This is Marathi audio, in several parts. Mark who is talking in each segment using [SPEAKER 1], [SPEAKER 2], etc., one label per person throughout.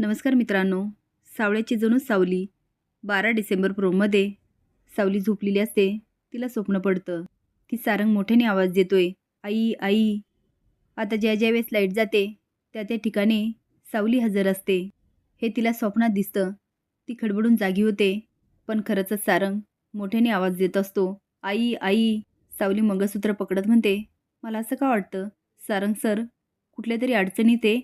[SPEAKER 1] नमस्कार मित्रांनो सावळ्याची जणू सावली बारा डिसेंबर प्रोमध्ये सावली झोपलेली असते तिला स्वप्न पडतं. ती सारंग मोठ्याने आवाज देतोय आई आई आता ज्या ज्या वेळेस लाइट जाते त्या त्या ठिकाणी सावली हजर असते. हे तिला स्वप्नात दिसतं. ती खडबडून जागी होते पण खरंच सारंग मोठ्याने आवाज देत असतो आई आई सावली मंगळसूत्र पकडत म्हणते. मला असं का वाटतं? सारंग सर कुठल्या तरी अडचणीत आहे.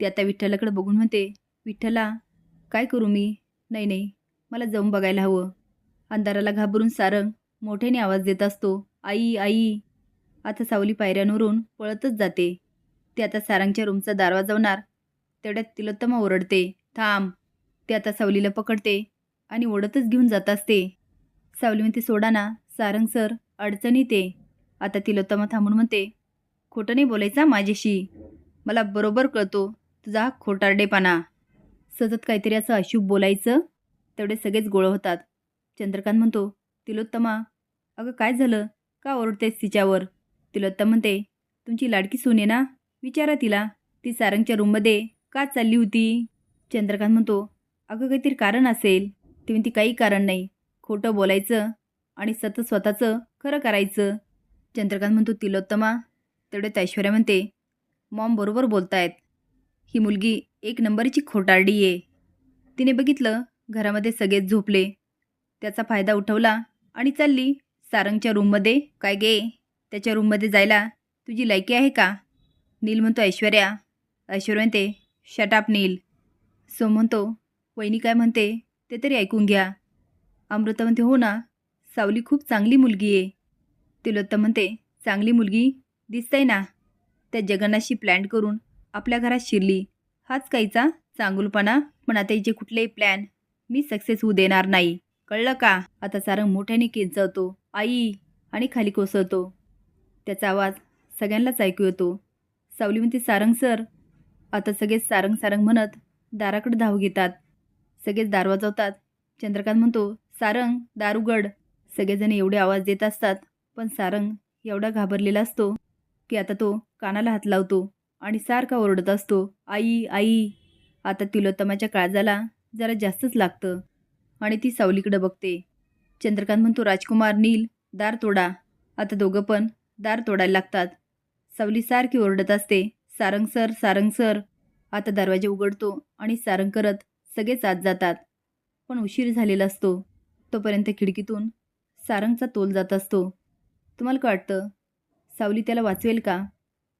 [SPEAKER 1] ते आता विठ्ठलाकडे बघून म्हणते विठ्ठला काय करू मी? नाही नाही मला जाऊन बघायला हवं. अंधाराला घाबरून सारंग मोठ्याने आवाज देत असतो आई आई. आता सावली पायऱ्यांवरून पळतच जाते. ते आता सारंगच्या रूमचा दारवा जावणार तेवढ्यात तिलोत्तमा ओरडते थांब. ते आता सावलीला पकडते आणि ओढतच घेऊन जात असते. सावली म्हणते सोडाना सारंग सर अडचणीत आहे. आता तिलोत्तमा थांबून म्हणते खोटं नाही बोलायचा माझ्याशी. मला बरोबर कळतो तुझा खोटारडेपणा. सतत काहीतरी असं अशुभ बोलायचं? तेवढे सगळेच गोळ होतात. चंद्रकांत म्हणतो तिलोत्तमा अगं काय झालं? का ओरडतेस तिच्यावर? तिलोत्तम म्हणते तुमची लाडकी सोने ना? विचारा तिला. ती सारंगच्या रूममध्ये का चालली होती? चंद्रकांत म्हणतो अगं काहीतरी कारण असेल. ती म्हणती काही कारण नाही. खोटं बोलायचं आणि सतत स्वतःचं खरं करायचं. चंद्रकांत म्हणतो तिलोत्तमा तेवढ्यात ऐश्वर्या म्हणते मॉम बरोबर बोलतायत. ही मुलगी एक नंबरची खोटारडी आहे. तिने बघितलं घरामध्ये सगळेच झोपले. त्याचा फायदा उठवला आणि चालली. सारंगच्या रूममध्ये काय गे? त्याच्या रूममध्ये जायला तुझी लायकी आहे का? नील म्हणतो ऐश्वर्या. ऐश्वर्या म्हणते शटाप नील. सो म्हणतो वहिनी काय म्हणते ते तरी ऐकून घ्या. अमृता म्हणते हो ना सावली खूप चांगली मुलगी आहे. तिलोत्तम म्हणते चांगली मुलगी दिसतंय ना. त्या जगन्नाथशी प्लॅन करून आपल्या घरात शिरली. हाच काहीचा चांगुलपणा पण आता हिचे कुठलेही प्लॅन मी सक्सेस होऊ देणार नाही. कळलं का? आता सारंग मोठ्याने किंचवतो आई! आणि खाली कोसळतो. त्याचा आवाज सगळ्यांनाच ऐकू येतो. सावली म्हणते सारंग सर आता सगळेच सारंग सारंग म्हणत दाराकडे धाव घेतात. सगळेच दार वाजवतात. चंद्रकांत म्हणतो सारंग दार उघड. सगळेजण एवढे आवाज देत असतात पण सारंग एवढा घाबरलेला असतो की आता तो कानाला हात लावतो. आणि सारखा ओरडत असतो आई आई. आता तिलोत्तमाच्या काळजाला जरा जास्तच लागतं. आणि ती सावलीकडे बघते. चंद्रकांत म्हणतो राजकुमार नील दार तोडा. आता दोघं पण दार तोडायला लागतात. सावली सारखी ओरडत असते सारंग सर सारंग सर. आता दरवाजा उघडतो आणि सारंग करत सगळेच आत जातात. पण उशीर झालेला असतो. तोपर्यंत खिडकीतून सारंगचा तोल जात असतो. तुम्हाला काय वाटतं? सावली त्याला वाचवेल का?